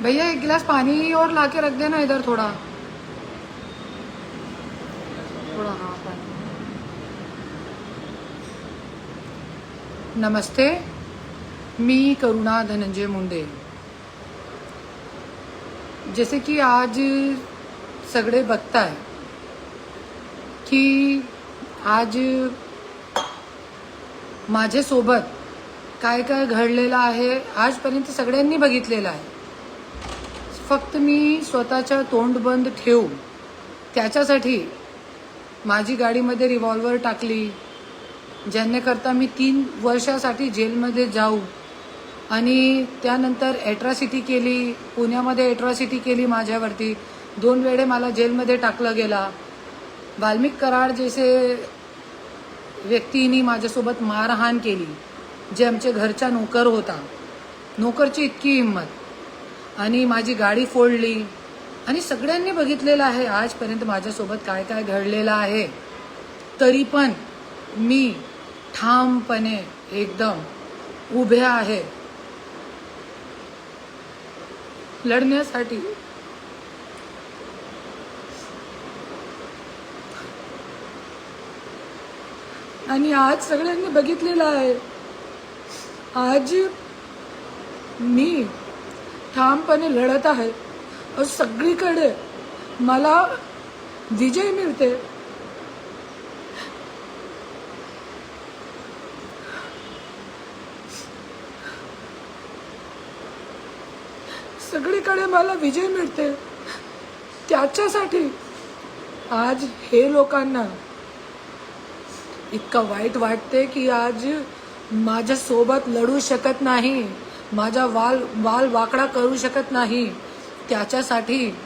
भैया, एक गिलास पानी और ला के रख देना इधर थोड़ा। थोड़ा हाँ पानी। नमस्ते, मी करुणा धनंजय मुंडे। जैसे कि आज सगळे है की आज माझ्यासोबत काय काय घडलेलं आहे, आजपर्यंत सगळ्यांनी बघितलेलं आहे। फक्त मी स्वतःच्या तोंड बंद ठेवू त्याच्यासाठी माझी गाडीमध्ये रिव्हॉल्वर टाकली ज्यांनेकरता मी तीन वर्षासाठी जेलमध्ये जाऊ आणि त्यानंतर ॲट्रॉसिटी केली पुण्यामध्ये ॲट्रॉसिटी केली माझ्यावरती. दोन वेळे मला जेलमध्ये टाकलं गेला. वाल्मिक कराड जैसे व्यक्तींनी माझ्यासोबत मारहाण केली जे आमच्या घरचा नोकर होता. नोकरची इतकी हिंमत. आणि माझी गाडी फोडली. आणि सगळ्यांनी बघितलेलं आहे आजपर्यंत माझ्यासोबत काय काय घडलेलं आहे. तरी पण मी ठामपणे एकदम उभे आहे. लढण्यासाठी. आणि आज सगळ्यांनी बघितलेलं आहे. आज मी ठामपणे लढत आहे. सगळीकडे मला विजय मिळते. सगळीकडे मला विजय मिळते. त्याच्यासाठी आज हे लोकांना इतकं वाईट वाटते की आज माझ्यासोबत लढू शकत नाही. माझा वाल वाल वाकडा करू शकत नाही. त्याच्यासाठी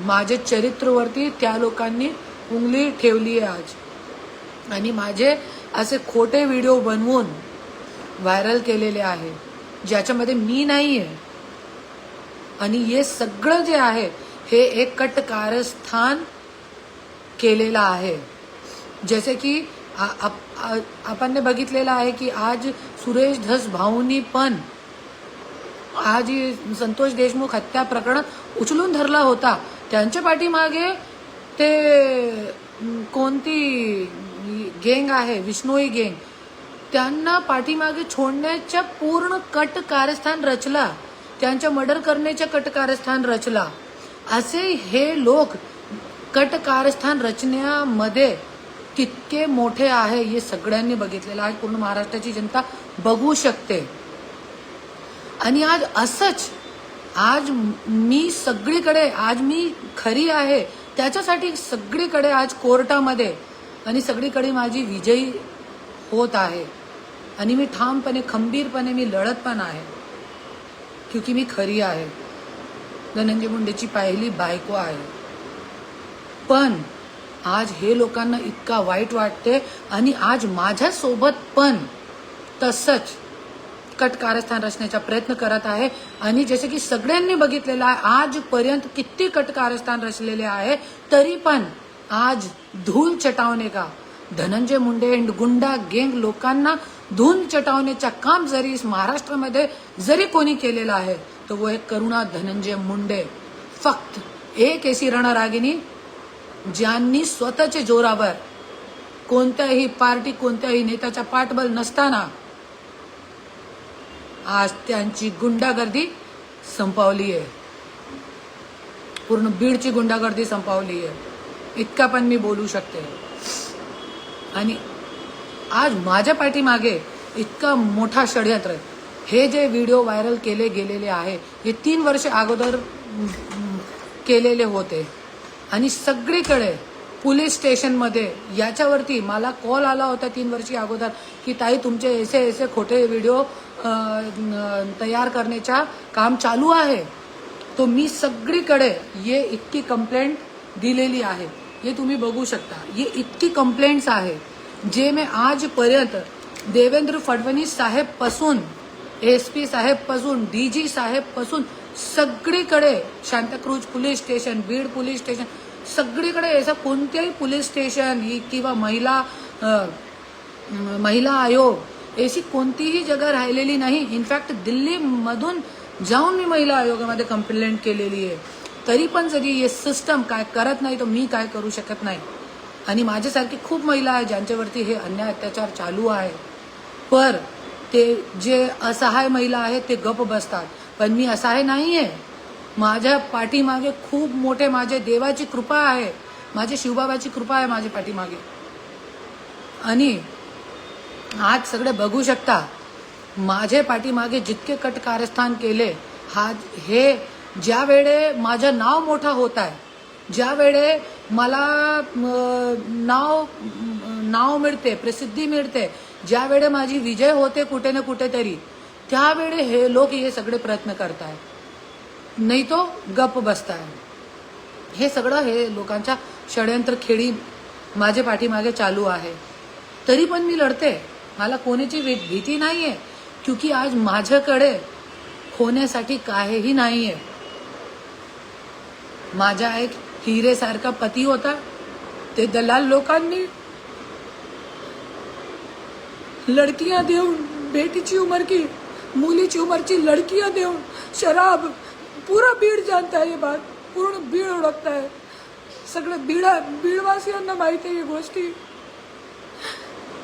माझे चरित्रवरती त्या लोकांनी उंगली ठेवली आहे आज. आणि माझे असे खोटे व्हिडिओ बनवून व्हायरल केलेले आहे ज्याच्यामध्ये मी नाही आहे आणि हे सगळं जे आहे हे एक कट कारस्थान केलेलं आहे. जसे की आ- आप- आ- आपण बघितलेलं आहे की आज सुरेश धस भाऊनी पण हा जी संतोष देशमुख हत्या प्रकरण उचलून धरला होता. त्यांच्या पाठीमागे ते कोणती गेंग आहे? विष्णोई गेंग. त्यांना पाठीमागे छोडण्याच्या पूर्ण कट कारस्थान रचला. त्यांच्या मर्डर करण्याच्या कट कारस्थान रचला. असे हे लोक कट कारस्थान रचण्यामध्ये कितके मोठे आहे हे सगळ्यांनी बघितलेलं आहे. पूर्ण महाराष्ट्राची जनता बघू शकते. आणि आज असंच आज मी सगळीकडे आज मी खरी आहे त्याच्यासाठी सगळीकडे आज कोर्टामध्ये आणि सगळीकडे माझी विजयी होत आहे. आणि मी ठामपणे खंबीरपणे मी लढत पण आहे. क्योंकि मी खरी आहे. धनंजय मुंडेची पहिली बायको आहे. पण आज हे लोकांना इतका वाईट वाटते आणि आज माझ्यासोबत पण तसंच कट कारस्थान रचण्याचा प्रयत्न करत आहे. आणि जसे की सगळ्यांनी बघितलेलं आहे आजपर्यंत किती कट कारस्थान रचलेले आहे तरी पण आज धूल चटावणे का? धनंजय मुंडे अँड गुंडा गेंग लोकांना धूल चटावण्याचं काम जरी महाराष्ट्रामध्ये जरी कोणी केलेलं आहे तर वो एक करुणा धनंजय मुंडे. फक्त एक एसी रणरागिनी ज्यांनी स्वतःच्या जोरावर कोणत्याही पार्टी कोणत्याही नेत्याचा पाठबल नसताना आज त्यांची गुंडागर्दी संपवली आहे पूर्ण बीडची गुंडागर्दी संपवली आहे इतका पण मी बोलू शकते. आणि आज माझ्या पाठीमागे इतका मोठा षडयंत्र हे जे व्हिडिओ व्हायरल केले गेलेले आहे हे तीन वर्ष अगोदर केलेले होते. आणि सगळीकडे पोलीस स्टेशनमध्ये याच्यावरती मला कॉल आला होता तीन वर्षी अगोदर की ताई तुमचे ऐसे ऐसे खोटे व्हिडिओ तयार करण्याच्या काम चालू आहे. तो मी सगळीकडे ये इतकी कंप्लेंट दिलेली आहे. हे तुम्ही बघू शकता. ये इतकी कंप्लेंट्स आहे जे मी आजपर्यंत देवेंद्र फडणवीस साहेबपासून एस पी साहेबपासून डी जी साहेबपासून सगळीकडे Santacruz police station Beed police station सगळीकडे असं कोणत्याही पोलीस स्टेशन ही किंवा महिला महिला आयोग अशी कोणतीही जगा राहिलेली नाही. इनफॅक्ट दिल्लीमधून जाऊन मी महिला आयोगामध्ये कंप्लेंट केलेली आहे. तरी पण जरी हे सिस्टम काय करत नाही तर मी काय करू शकत नाही. आणि माझ्यासारखी खूप महिला आहे ज्यांच्यावरती हे अन्याय अत्याचार चालू आहे. पर ते जे असहाय महिला आहेत ते गप बसतात. पण मी असहाय नाही आहे माझ्या पाठीमागे खूप मोठे माझे देवाची कृपा आहे. माझे शिवबाबाची कृपा आहे माझ्या पाठीमागे. आणि आज सगळे बघू शकता माझे पाठीमागे जितके कट कारस्थान केले हा हे ज्या वेळे माझं नाव मोठं होत आहे ज्या वेळे मला नाव नाव मिळते प्रसिद्धी मिळते ज्या वेळे माझी विजय होते कुठे ना कुठेतरी त्यावेळी हे लोक हे सगळे प्रयत्न करतायत नाही तो गप बसताय. हे सगळं हे लोकांच्या षडयंत्र खेळी माझे पाठीमागे चालू आहे. तरी पण मी लढते. मला कोणाची भी- भीती आहे क्योंकि आज माझ्याकडे होण्यासाठी काहीही नाही आहे माझा एक हिरेसारखा पती होता. ते दलाल लोकांनी लडकियां देऊन बेटीची उमर की मुलीची उमरची लडकियां देऊन शराब पूरा बीड जाणता आहे ये बात पूर्ण बीड ओळखत आहे सगळं बीडा बीडवासियांना माहिती आहे ही गोष्टी.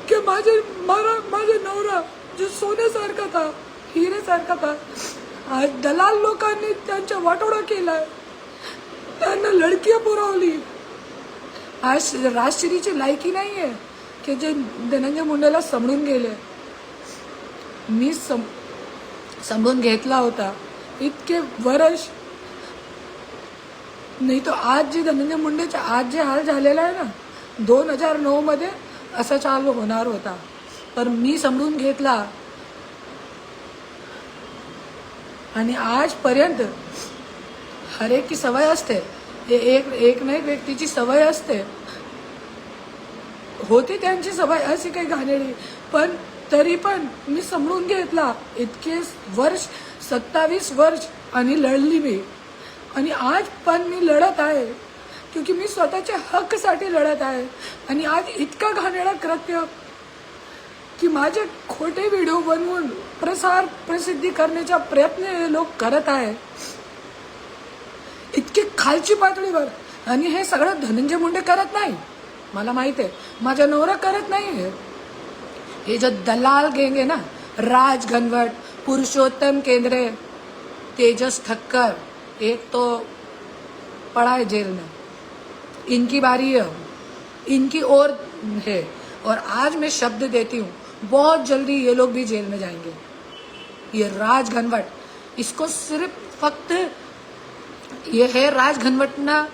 की माझे मारा माझे नवरा जो सोन्यासारखा था हिरेसारखा था आज दलाल लोकांनी त्यांच्या वाटोळा केला त्यांना लडकिया पुरवली. आज राजश्रीची लायकी नाही आहे की जे धनंजय मुंडेला समजून गेले. मी सम समजून घेतला होता. इतके वर्ष नाही तो आज जे धनंजय मुंडेचे आज जे हाल झालेला आहे ना दोन हजार नऊमध्ये असा चालू होणार होता. पण मी समजून घेतला. आणि आजपर्यंत हर एक की सवय असते. हे एक एक ना एक व्यक्तीची सवय असते. होती त्यांची सवय अशी काही घाणेरी पण तरी पण मी समजून घेतला इतके वर्ष सत्तावीस वर्ष आणि लढली मी. आणि आज पण मी लढत आहे क्योंकि मी स्वतःच्या हक्कसाठी लढत आहे. आणि आज इतका घाणेरडा कृत्य की माझे खोटे व्हिडिओ बनवून प्रसार प्रसिद्धी करण्याचा प्रयत्न हे लोक करत आहे. इतकी खालची पातळीवर. आणि हे सगळं धनंजय मुंडे करत नाही. मला माहीत आहे. माझा नवरा करत नाही हे जो दलाल गँग है ना, राज घनवट, पुरुषोत्तम केंद्रे, तेजस ठक्कर एक तो पड़ा है जेल में। इनकी बारी है। इनकी और है। और आज मैं शब्द देती हूँ, बहुत जल्दी ये लोग भी जेल में जाएँगे। ये राज घनवट, इसको सिर्फ़ फक्त, ये है राज घनवटना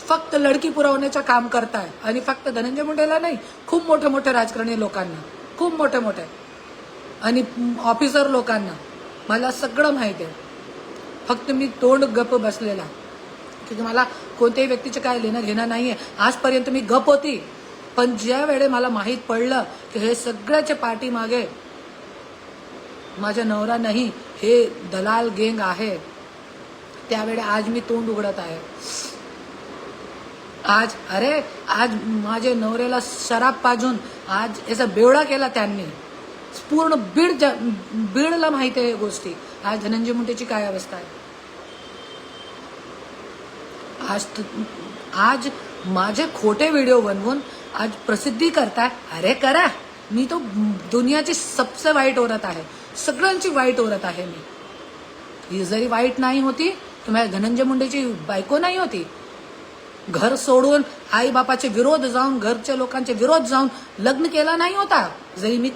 फक्त लडकी पुरवण्याचं काम करताय आणि फक्त धनंजय मुंडेला नाही खूप मोठे मोठे राजकारणी लोकांना। खूप मोठे मोठे आणि ऑफिसर लोकांना मला सगळं माहिती आहे. फक्त मी तोंड गप बसलेला की मला कोणत्याही व्यक्तीचे काय लेणं घेणं नाही आहे आजपर्यंत मी गप होती. पण ज्या वेळे मला माहीत पडलं की हे सगळ्याच्या पाठीमागे माझा नवरा नाही हे दलाल गेंग आहे त्यावेळे आज मी तोंड उघडत आहे. आज अरे आज माझ्या नवऱ्याला शराब पाजून आज याचा बेवडा केला त्यांनी. पूर्ण बीड ज- बीडला माहिती आहे या गोष्टी. आज धनंजय मुंडेची काय अवस्था आहे? आज आज माझे खोटे व्हिडिओ बनवून आज प्रसिद्धी करताय? अरे करा. मी तो दुनियाची सबसे वाईट औरत आहे. सगळ्यांची वाईट औरत आहे मी. ही जरी वाईट नाही होती तर माझ्या धनंजय मुंडेची बायको नाही होती. घर सोडून आई बापाचे विरोध जाऊन घरच्या लोकांचे विरोध जाऊन लग्न केला नाही होता. जरी मी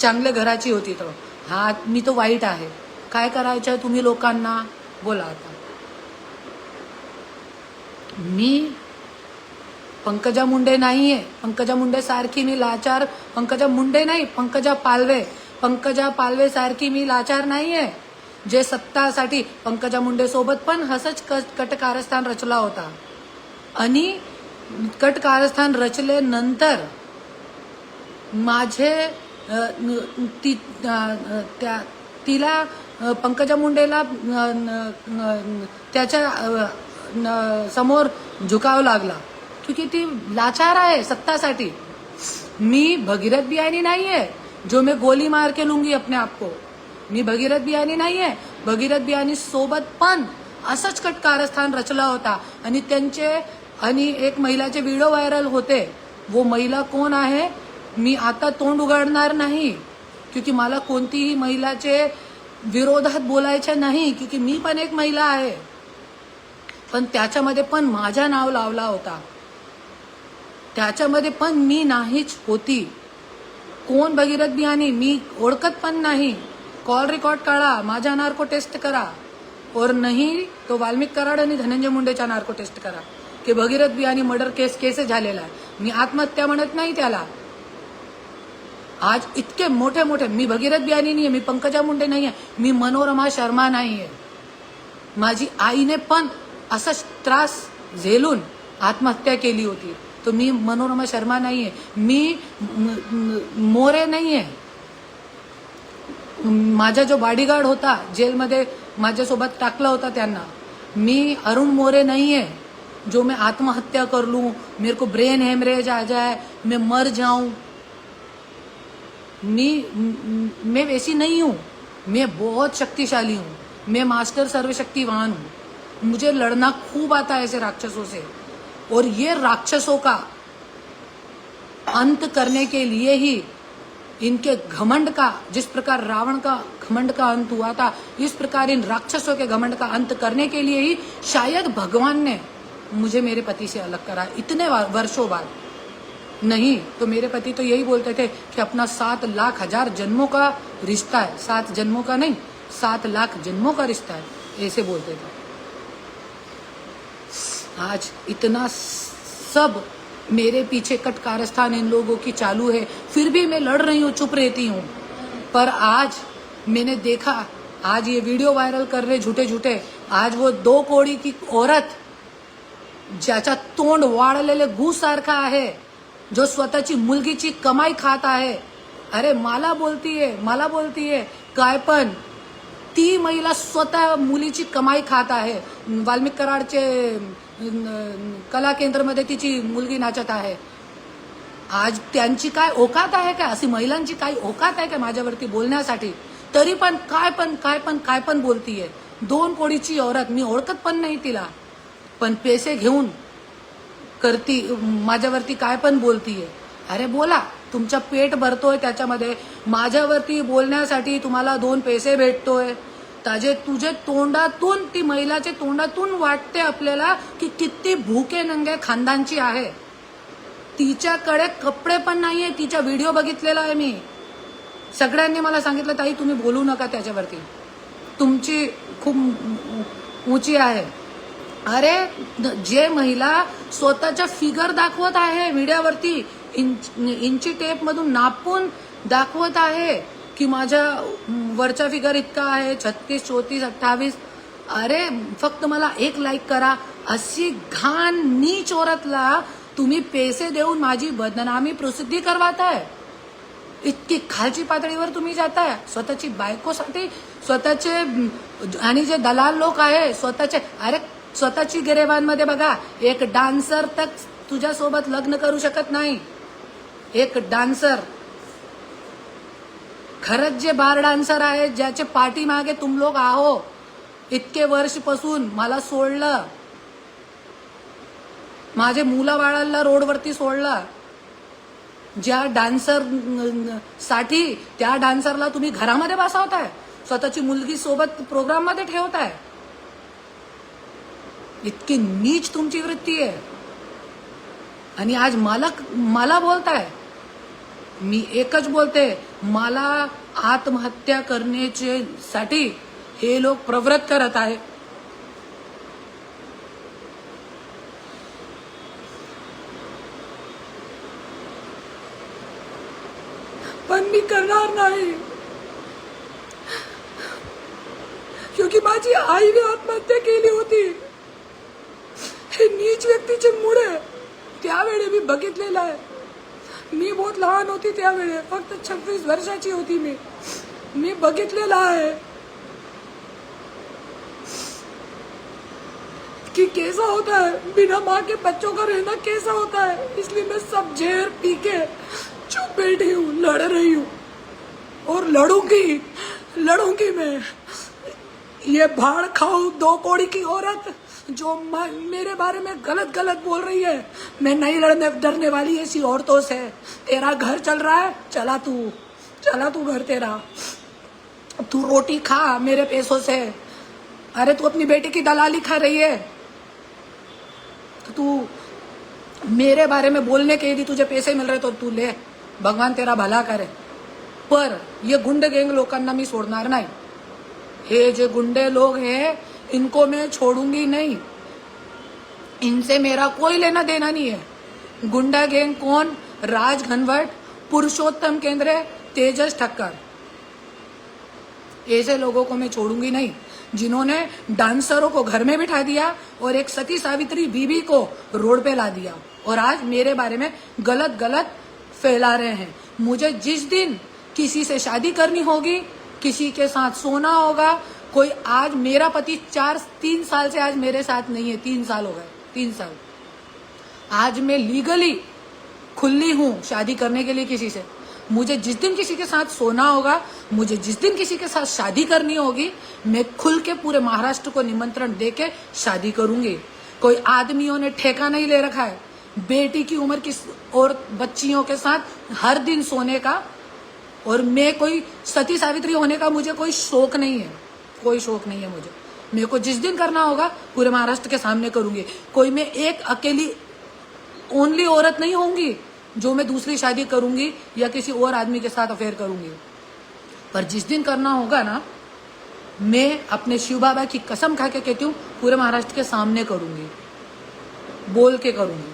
चांगल्या घराची होती तर. हा मी तो वाईट आहे. काय करायचं तुम्ही लोकांना? बोला आता. मी पंकजा मुंडे नाहीये. पंकजा मुंडे सारखी मी लाचार. पंकजा मुंडे नाही पंकजा पालवे. पंकजा पालवे सारखी मी लाचार नाहीये. जे सत्तासाठी पंकजा मुंडे सोबत पण हसच कट कटकारस्थान रचला होता. आणि कटकारस्थान रचल्यानंतर माझे ती त्या तिला पंकजा मुंडेला त्याच्या न- समोर झुकावं लागला. क्योंकि ती लाचार आहे सत्तासाठी. मी भगीरथ बियानी नाही है जो मैं गोली मार के लूंगी अपने आप को. मी भगीरथ बियानी नाही आहे भगीरथ बियाणी सोबत पण असंच कट कारस्थान रचला होता. आणि त्यांचे आणि एक महिलाचे व्हिडिओ व्हायरल होते. वो महिला कोण आहे? मी आता तोंड उघडणार नाही. क्योंकि मला कोणतीही महिलाचे विरोधात बोलायचे नाही क्योंकि मी पण एक महिला आहे. पण त्याच्यामध्ये पण माझा नाव लावला होता. त्याच्यामध्ये पण मी नाहीच होती. कोण भगीरथ बियाणी मी ओळखत पण नाही. कॉल रेकॉर्ड काढा माझ्या नार्को टेस्ट करा. और नाही तो वाल्मिक कराड आणि धनंजय मुंडेच्या नार्को टेस्ट करा. की Bhagirath Biyani murder case case झालेला आहे? मी आत्महत्या म्हणत नाही त्याला. आज इतके मोठे मोठे मी भगीरथ बियाणी नाही मी पंकजा मुंडे नाही आहे मी मनोरमा शर्मा नाही आहे माझी आईने पण असाच त्रास झेलून आत्महत्या केली होती. तर मी मनोरमा शर्मा नाहीये. मी मोरे नाही मोरे माझा जो बॉडीगार्ड होता जेलमध्ये माझ्यासोबत टाकला होता त्यांना. मी अरुण मोरे नाही आहे जो मैं आत्महत्या कर लूँ, मेरे को ब्रेन हेमरेज आ जाए, मैं मर जाऊँ। म- मैं वैसी नहीं हूँ। मैं बहुत शक्तिशाली हूँ। मैं मास्टर सर्वशक्तिवान हूँ। मुझे लड़ना खूब आता है ऐसे राक्षसों से। और ये राक्षसों का अंत करने के लिए ही इनके घमंड का, जिस प्रकार रावण का घमंड का अंत हुआ था, इस प्रकार इन राक्षसों के घमंड का अंत करने के लिए ही शायद भगवान ने मुझे मेरे पति से अलग करा, इतने वर्षों बाद। नहीं तो मेरे पति तो यही बोलते थे कि अपना सात लाख हज़ार जन्मों का रिश्ता है। सात जन्मों का नहीं, सात लाख जन्मों का रिश्ता है, ऐसे बोलते थे। आज इतना सब मेरे पीछे कट कारस्थान इन लोगों की चालू है, फिर भी मैं लड़ रही हूँ, चुप रहती हूँ। पर आज मैंने देखा, आज ये वीडियो वायरल कर रहे झूठे झूठे आज वो दो कोड़ी की औरत ज्याच्या तोंड वाढलेले गू सारखा आहे जो स्वतःची मुलगीची कमाई खात आहे. अरे मला बोलतीये मला बोलतीये. काय पण. ती महिला स्वतः मुलीची कमाई खात आहे. वाल्मिक कराडचे कला केंद्रमध्ये तिची मुलगी नाचत आहे. आज त्यांची काय ओकात आहे का? अशी महिलांची काही ओकात आहे का माझ्यावरती बोलण्यासाठी? तरी पण काय पण काय पण काय पण बोलतीये. दोन कोडीची औरत मी ओळखत पण नाही तिला. पण पैसे घेऊन करती माझ्यावरती काय पण बोलतीये. अरे बोला तुमचं पेट भरतोय त्याच्यामध्ये. माझ्यावरती बोलण्यासाठी तुम्हाला दोन पैसे भेटतोय. ताजे तुझे तोंडातून ती महिलाचे तोंडातून वाटते आपल्याला की किती भूके नंगे खानदानची आहे. तिच्याकडे कपडे पण नाहीये तिचा व्हिडिओ बघितलेला आहे मी. सगळ्यांनी मला सांगितलं ताई तुम्ही बोलू नका त्याच्यावरती. तुमची खूप ऊंची आहे. अरे जे महिला स्वतःच्या फिगर दाखवत आहे मीडियावरती इंच इंची टेप मधून नापून दाखवत आहे की माझ्या वरचा फिगर इतका आहे छत्तीस चौतीस अठ्ठावीस. अरे फक्त मला एक लाईक करा. अशी घाण नीच औरतला तुम्ही पैसे देऊन माझी बदनामी प्रसिद्धी करवाताय. इतकी खालची पातळीवर तुम्ही जाताय. स्वतःची बायकोसाठी स्वतःचे आणि जे दलाल लोक आहे स्वतःचे अरे स्वतःची गिरेबांमध्ये बघा एक डान्सर तक तुझ्यासोबत लग्न करू शकत नाही. एक डान्सर. खरंच जे बार डान्सर आहेत ज्याचे पाठीमागे तुम लोक आहो इतके वर्षपासून मला सोडलं. माझे मुला बाळांना रोडवरती सोडलं. ज्या डान्सरसाठी त्या डान्सरला तुम्ही घरामध्ये बसवताय. स्वतःची मुलगी सोबत प्रोग्राममध्ये ठेवताय. इतकी नीच तुमची वृत्ती आहे. आणि आज मला मला बोलताय. मी एकच बोलते मला आत्महत्या करण्याचे साठी हे लोक प्रवृत्त करत आहे पण मी करणार नाही. क्योंकि माझी आईने आत्महत्या केली होती. नीच व्यक्तीचे मुळे त्यावेळी मी बघितलेलं आहे मी बहुत लहान होती त्यावेळी फक्त छब्बीस वर्षाची होती मी। मी बघितलेलं आहे कि कैसा होता है? बिना माँ के बच्चों का रहना कैसा होता है? इसलिए मैं सब जहर पी के चुप बैठी हूँ, लड़ रही हूँ। और लड़ूँगी लड़ूँगी मैं। ये भाड़ खाऊ दो कोड़ी की औरत। जो मेरे बारे में गलत गलत बोल रही है। मैं नहीं लड़ने डरने वाली ऐसी औरतों से। तेरा घर चल रहा है, चला तू। चला तू घर तेरा। तू रोटी खा मेरे पैसों से। अरे तू अपनी बेटी की दलाली खा रही है। तो तू मेरे बारे में बोलने के यदि तुझे पैसे मिल रहे तो तू ले। भगवान तेरा भला करे। पर ये गुंड गँग लोकांना मी सोडणार नाही हे जे गुंडे लोग हैं इनको मैं छोड़ूँगी नहीं। इनसे मेरा कोई लेना देना नहीं है। गुंडा गैंग कौन? राज घनवट, पुरुषोत्तम केंद्र तेजस ठक्कर। ऐसे लोगों को मैं छोड़ूँगी नहीं, जिन्होंने डांसरों को घर में बिठा दिया और एक सती सावित्री बीबी को रोड पे ला दिया और आज मेरे बारे में गलत गलत फैला रहे हैं। मुझे जिस दिन किसी से शादी करनी होगी, किसी के साथ सोना होगा कोई आज मेरा पति चार, तीन साल से आज मेरे साथ नहीं है, तीन साल हो गए, तीन साल। आज मैं लीगली खुली हूँ शादी करने के लिए किसी से। मुझे जिस दिन किसी के साथ सोना होगा, मुझे जिस दिन किसी के साथ शादी करनी होगी, मैं खुल के पूरे महाराष्ट्र को निमंत्रण दे के शादी करूँगी। कोई आदमियों ने ठेका नहीं ले रखा है। बेटी की उम्र की और बच्चियों के साथ हर दिन सोने का, और मैं कोई सती सावित्री होने का मुझे कोई शौक नहीं है। कोई शौक नहीं है मुझे। मेरे को जिस दिन करना होगा, पूरे महाराष्ट्र के सामने करूँगी। कोई मैं एक अकेली ओनली औरत नहीं होंगी, जो मैं दूसरी शादी करूँगी या किसी और आदमी के साथ अफेयर करूँगी। पर जिस दिन करना होगा ना, मैं अपने शिव बाबा की कसम खा के कहती हूँ, पूरे महाराष्ट्र के सामने करूँगी। बोल के करूँगी।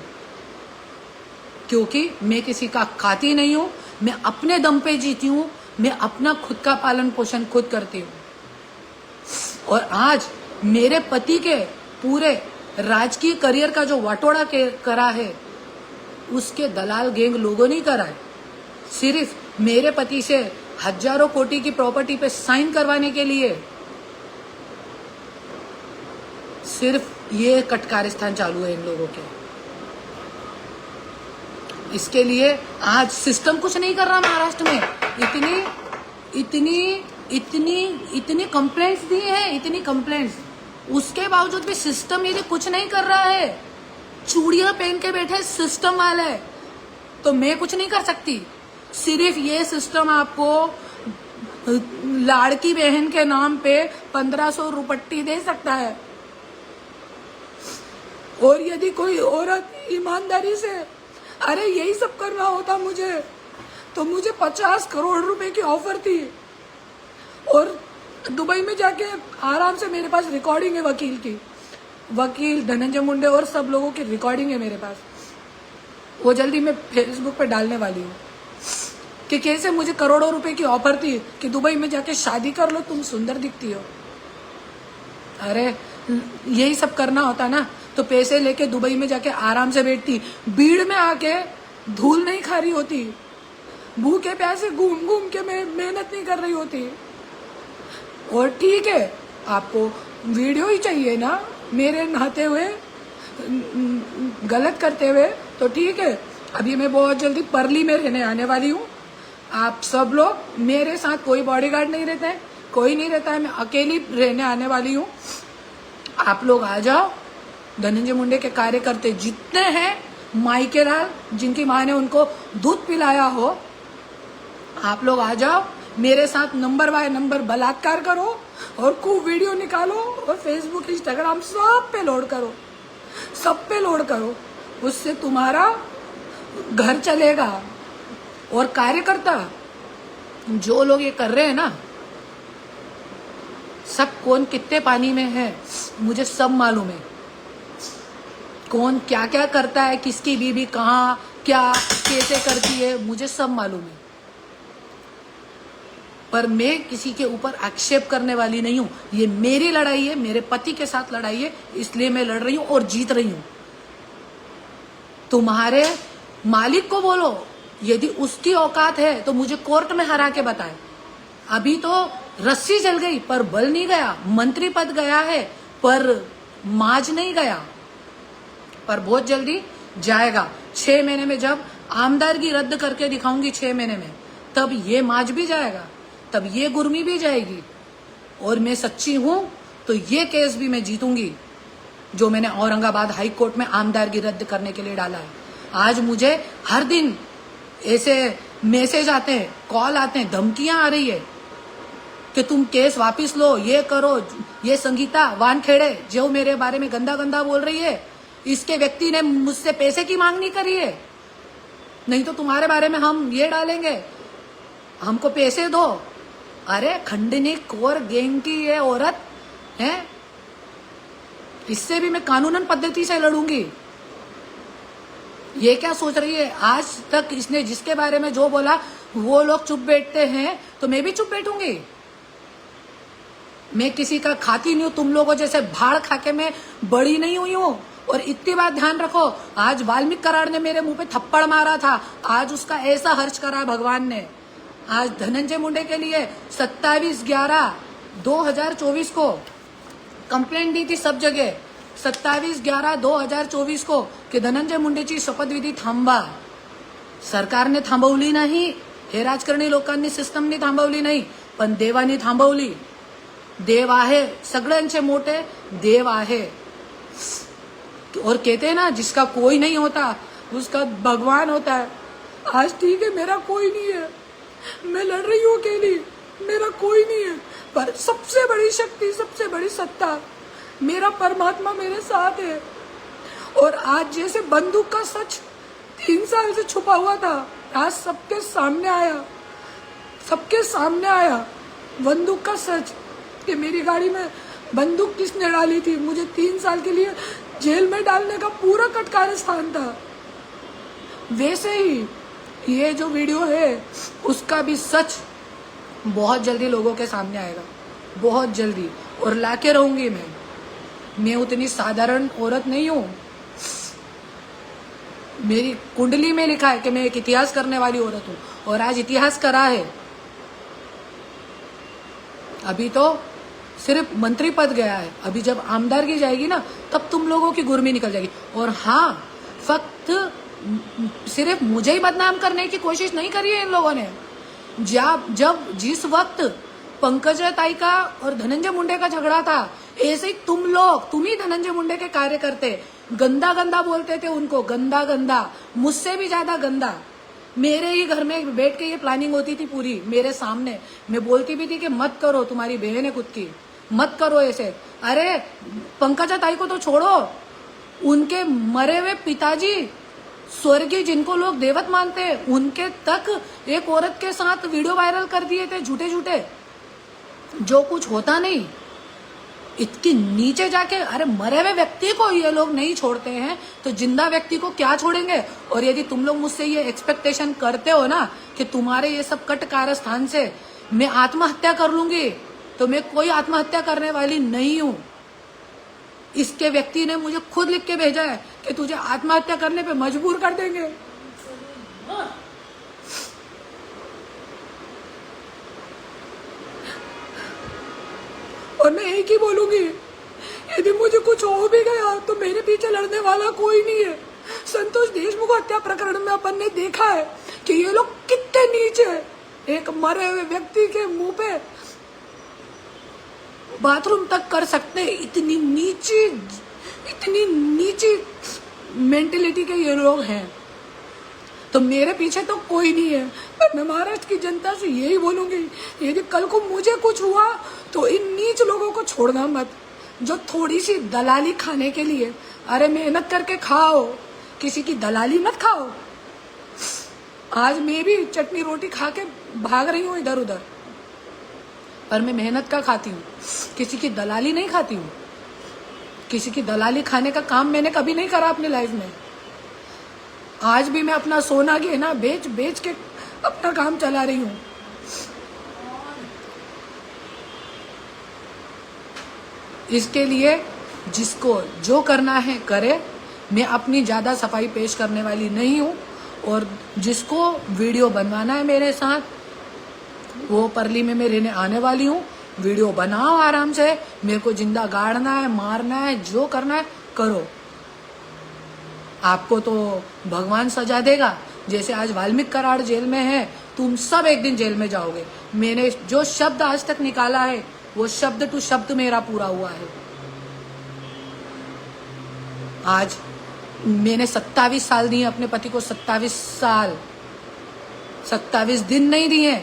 क्योंकि मैं किसी का खाती नहीं हूँ, मैं अपने दम पे जीती हूँ, मैं अपना खुद का पालन पोषण खुद करती हूँ। और आज मेरे पति के पूरे राजकीय करियर का जो वाटोड़ा करा है, उसके दलाल गैंग लोगों ने करा है। सिर्फ़ मेरे पति से हज़ारों कोटी की प्रॉपर्टी पे साइन करवाने के लिए। सिर्फ़ ये कटकारिस्तान चालू है इन लोगों के। इसके लिए आज सिस्टम कुछ नहीं कर रहा महाराष्ट्र में। इतनी इतनी इतनी इतनी कंप्लेंट्स दी हैं, इतनी कंप्लेंट्स उसके बावजूद भी सिस्टम यदि कुछ नहीं कर रहा है, चूड़ियाँ पहन के बैठे सिस्टम वाले तो मैं कुछ नहीं कर सकती। सिर्फ़ ये सिस्टम आपको, लाड़की बहन के नाम पे पंद्रह सौ रुपट्टी दे सकता है। और यदि कोई औरत ईमानदारी से, अरे यही सब करना होता मुझे तो मुझे पचास करोड़ रुपए की ऑफ़र थी। और दुबई में जाके आराम से मेरे पास रिकॉर्डिंग है वकील की। वकील, धनंजय मुंडे और सब लोगों की रिकॉर्डिंग है मेरे पास। वो जल्दी मैं फेसबुक पे डालने वाली हूँ। कि कैसे मुझे करोड़ों रुपए की ऑफ़र थी कि दुबई में जाके शादी कर लो, तुम सुंदर दिखती हो। अरे, यही सब करना होता ना तो पैसे लेके दुबई में जाके आराम से बैठती। भीड़ में आके धूल नहीं खा रही होती। भूखे प्यासे घूम घूम के मैं मेहनत नहीं कर रही होती। और ठीक है, आपको वीडियो ही चाहिए ना, मेरे नहाते हुए गलत करते हुए तो ठीक है। अभी मैं बहुत जल्दी परली में रहने आने वाली हूँ। आप सब लोग मेरे साथ कोई बॉडीगार्ड नहीं रहता है, कोई नहीं रहता है, मैं अकेली रहने आने वाली हूँ। आप लोग आ जाओ। धनंजय मुंडे के कार्यकर्ते जितने हैं माइकेलाल जिनकी माँ ने उनको दूध पिलाया हो, आप लोग आ जाओ। मेरे साथ नंबर बाय नंबर बलात्कार करो और खूब वीडियो निकालो और फेसबुक इंस्टाग्राम सब पे लोड करो। सब पे लोड करो। उससे तुम्हारा घर चलेगा। और कार्यकर्ता, जो लोग ये कर रहे हैं ना, सब कौन कितने पानी में है, मुझे सब मालूम है। कौन क्या क्या करता है, किसकी बीबी कहाँ, क्या, कैसे करती है, मुझे सब मालूम है। पर मैं किसी के ऊपर आक्षेप करने वाली नहीं हूँ। ये मेरी लड़ाई है, मेरे पति के साथ लड़ाई है, इसलिए मैं लड़ रही हूँ और जीत रही हूँ। तुम्हारे मालिक को बोलो, यदि उसकी औकात है तो मुझे कोर्ट में हरा के बताए। अभी तो रस्सी जल गई, पर बल नहीं गया, मंत्री पद गया है, पर माज नहीं गया। पर बहुत जल्दी जाएगा। छह महीने में जब आमदारगी रद्द करके दिखाऊँगी छह महीने में, तब ये माज भी जाएगा। तब ये गुर्मी भी जाएगी। और मैं सच्ची हूँ तो ये केस भी मैं जीतूँगी, जो मैंने औरंगाबाद हाई कोर्ट में आमदारगी रद्द करने के लिए डाला है। आज मुझे हर दिन ऐसे मैसेज आते हैं, कॉल आते हैं, धमकियाँ आ रही है कि तुम केस वापस लो, ये करो, ये संगीता वानखेड़े, जो मेरे बारे में गंदा गंदा बोल रही है, इसके व्यक्ति ने मुझसे पैसे की मांग नहीं करी है। नहीं तो तुम्हारे बारे में हम ये डालेंगे, हमको पैसे दो अरे, खंडनी कोर गैंग की ये औरत, है? इससे भी मैं कानूनन पद्धति से लड़ूँगी। ये क्या सोच रही है? आज तक इसने जिसके बारे में जो बोला, वो लोग चुप बैठते हैं तो मैं भी चुप बैठूँगी। मैं किसी का खाती नहीं हूँ, तुम लोगों जैसे भाड़ खा के मैं बड़ी नहीं हुई हूँ। और इतनी बात ध्यान रखो, आज वाल्मीकि कराड़ ने मेरे मुँह पे थप्पड़ मारा था, आज उसका ऐसा हर्ष करा भगवान ने। आज धनंजय मुंडे के लिए सत्तावीस ग्यारह, दो हज़ार चौबीस को कंप्लेंट दी थी सब जगह। सत्तावीस ग्यारह, दो हज़ार चोवीस को की धनंजय मुंडेची शपथविधी थांबा। सरकारने थांबवली नाही, हे राजकारणी लोकांनी सिस्टमनी थांबवली नाही, पण देवानी थांबवली। देव आहे, सगळ्यांचे मोठे देव आहे। और कहते हैं ना, जिसका कोई नहीं होता, उसका भगवान होता है। आज ठीक है, मेरा कोई नहीं है। मैं लड़ रही हूँ अकेली। मेरा कोई नहीं है। पर सबसे बड़ी शक्ति, सबसे बड़ी सत्ता मेरा परमात्मा मेरे साथ है। और आज जैसे बंदूक का सच तीन साल से छुपा हुआ था, आज सबके सामने आया। सबके सामने आया बंदूक का सच कि मेरी गाड़ी में बंदूक किसने डाली थी? मुझे तीन साल के लिए जेल में डालने का पूरा कटकार स्थान था। वैसे ही ये जो वीडियो है, उसका भी सच बहुत जल्दी लोगों के सामने आएगा। बहुत जल्दी। और लाके रहूँगी मैं। मैं उतनी साधारण औरत नहीं हूँ। मेरी कुंडली में लिखा है कि मैं एक इतिहास करने वाली औरत हूँ। और आज इतिहास करा है। अभी तो सिर्फ़ मंत्री पद गया है। अभी जब आमदार की जाएगी ना, तब तुम लोगों की गुर्मी निकल जाएगी। और हाँ फक्त सिर्फ़ मुझे ही बदनाम करने की कोशिश नहीं करी है इन लोगों ने। जब जब जिस वक्त पंकज ताई का और धनंजय मुंडे का झगड़ा था, ऐसे ही तुम लोग, तुम ही धनंजय मुंडे के कार्य करते गंदा गंदा बोलते थे उनको गंदा गंदा मुझसे भी ज़्यादा गंदा। मेरे ही घर में बैठ के ये प्लानिंग होती थी पूरी, मेरे सामने। मैं बोलती भी थी कि मत करो तुम्हारी बहन है खुद की, मत करो ऐसे। अरे, पंकजा ताई को तो छोड़ो। उनके मरे हुए पिताजी स्वर्गीय जिनको लोग देवत मानते हैं, उनके तक एक औरत के साथ वीडियो वायरल कर दिए थे झूठे झूठे जो कुछ होता नहीं, इतनी नीचे जाके, अरे मरे हुए व्यक्ति को ये लोग नहीं छोड़ते हैं तो ज़िंदा व्यक्ति को क्या छोड़ेंगे? और यदि तुम लोग मुझसे ये एक्सपेक्टेशन करते हो ना, कि तुम्हारे ये सब कट कारस्थान से मैं आत्महत्या कर लूँगी तो मैं कोई आत्महत्या करने वाली नहीं हूँ। इसके व्यक्ति ने मुझे खुद लिख के भेजा है कि तुझे आत्महत्या करने पे मजबूर कर देंगे। और मैं एक ही बोलूँगी, यदि मुझे कुछ हो भी गया तो मेरे पीछे लड़ने वाला कोई नहीं है। संतोष देशमुख हत्या प्रकरण में अपन ने देखा है कि ये लोग कितने नीचे है। एक मरे हुए व्यक्ति के मुँह पे बाथरूम तक कर सकते इतनी नीची इतनी नीची मेंटेलिटी के ये लोग हैं। तो मेरे पीछे तो कोई नहीं है। पर मैं महाराष्ट्र की जनता से यही बोलूँगी, यदि कल को मुझे कुछ हुआ तो इन नीच लोगों को छोड़ना मत, जो थोड़ी सी दलाली खाने के लिए, अरे मेहनत करके खाओ, किसी की दलाली मत खाओ। आज मैं भी चटनी रोटी खा के भाग रही हूँ इधर उधर पर मैं मेहनत का खाती हूँ। किसी की दलाली नहीं खाती हूँ। किसी की दलाली खाने का काम मैंने कभी नहीं करा अपनी लाइफ में। आज भी मैं अपना सोना गहना बेच बेच के अपना काम चला रही हूँ। इसके लिए जिसको जो करना है करे। मैं अपनी ज़्यादा सफ़ाई पेश करने वाली नहीं हूँ और जिसको वीडियो बनवाना है मेरे साथ वो परली में मैं रहने आने वाली हूँ। वीडियो बनाओ आराम से। मेरे को ज़िंदा गाड़ना है, मारना है, जो करना है, करो। आपको तो भगवान सजा देगा। जैसे आज वाल्मीकि कराड़ जेल में है, तुम सब एक दिन जेल में जाओगे। मैंने जो शब्द आज तक निकाला है, वो शब्द टू शब्द मेरा पूरा हुआ है। आज मैंने सत्तावीस साल दिए, अपने पति को सत्तावीस साल। सत्तावीस दिन नहीं दिए।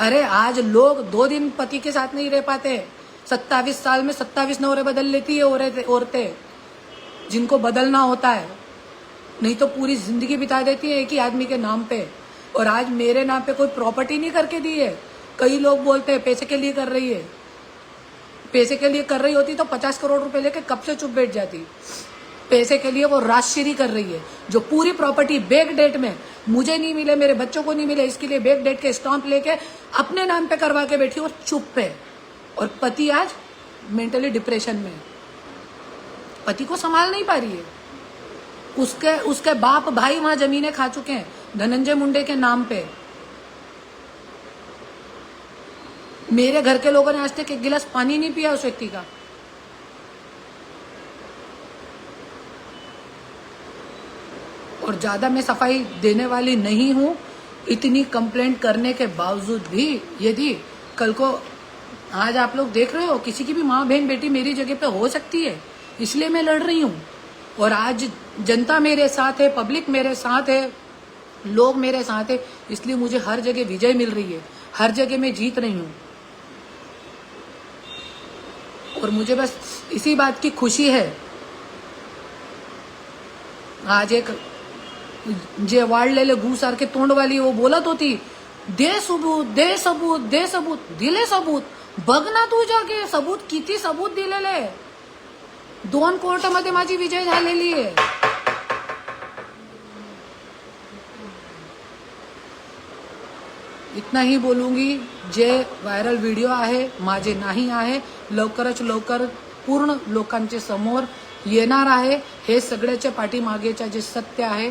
अरे, आज लोग दो दिन पति के साथ नहीं रह पाते। सत्तावीस साल में सत्तावीस नौरे बदल लेती है औरतें, जिनको बदलना होता है। नहीं तो पूरी ज़िंदगी बिता देती है एक ही आदमी के नाम पे। और आज मेरे नाम पे कोई प्रॉपर्टी नहीं करके दी है। कई लोग बोलते हैं, पैसे के लिए कर रही है। पैसे के लिए कर रही होती तो पचास करोड़ रुपए लेके कब से चुप बैठ जाती? पैसे के लिए वो राजश्री कर रही है, जो पूरी प्रॉपर्टी बैक डेट में मुझे नहीं मिले, मेरे बच्चों को नहीं मिले, इसके लिए बैक डेट के स्टाम्प लेके अपने नाम पे करवा के बैठी और चुप है। और पति आज मेंटली डिप्रेशन में पति को संभाल नहीं पा रही है। उसके उसके बाप भाई वहाँ जमीनें खा चुके हैं, धनंजय मुंडे के नाम पे। मेरे घर के लोगों ने आज तक एक गिलास पानी नहीं पिया उस व्यक्ति का। और ज़्यादा मैं सफ़ाई देने वाली नहीं हूँ। इतनी कंप्लेंट करने के बावजूद भी यदि कल को आज आप लोग देख रहे हो, किसी की भी माँ, बहन, बेटी मेरी जगह पे हो सकती है, इसलिए मैं लड़ रही हूँ। और आज जनता मेरे साथ है पब्लिक मेरे साथ है, लोग मेरे साथ है, इसलिए मुझे हर जगह विजय मिल रही है। हर जगह मैं जीत रही हूँ। और मुझे बस इसी बात की खुशी है। आज एक जे वाढलेले गूसारखे तोंडवाली वो बोलत होती दे सबूत दे सबूत दे सबूत दिले सबूत. बघ ना तू जागे सबूत किती सबूत दिलेले. दोन कोर्टामध्ये माझी विजय झालेली आहे. इतना ही बोलूंगी जे व्हायरल व्हिडिओ आहे माझे नाही आहे लवकरच लवकर पूर्ण लोकांचे समोर येणार आहे. हे सगळ्याच्या पाठीमागेच्या जे सत्य आहे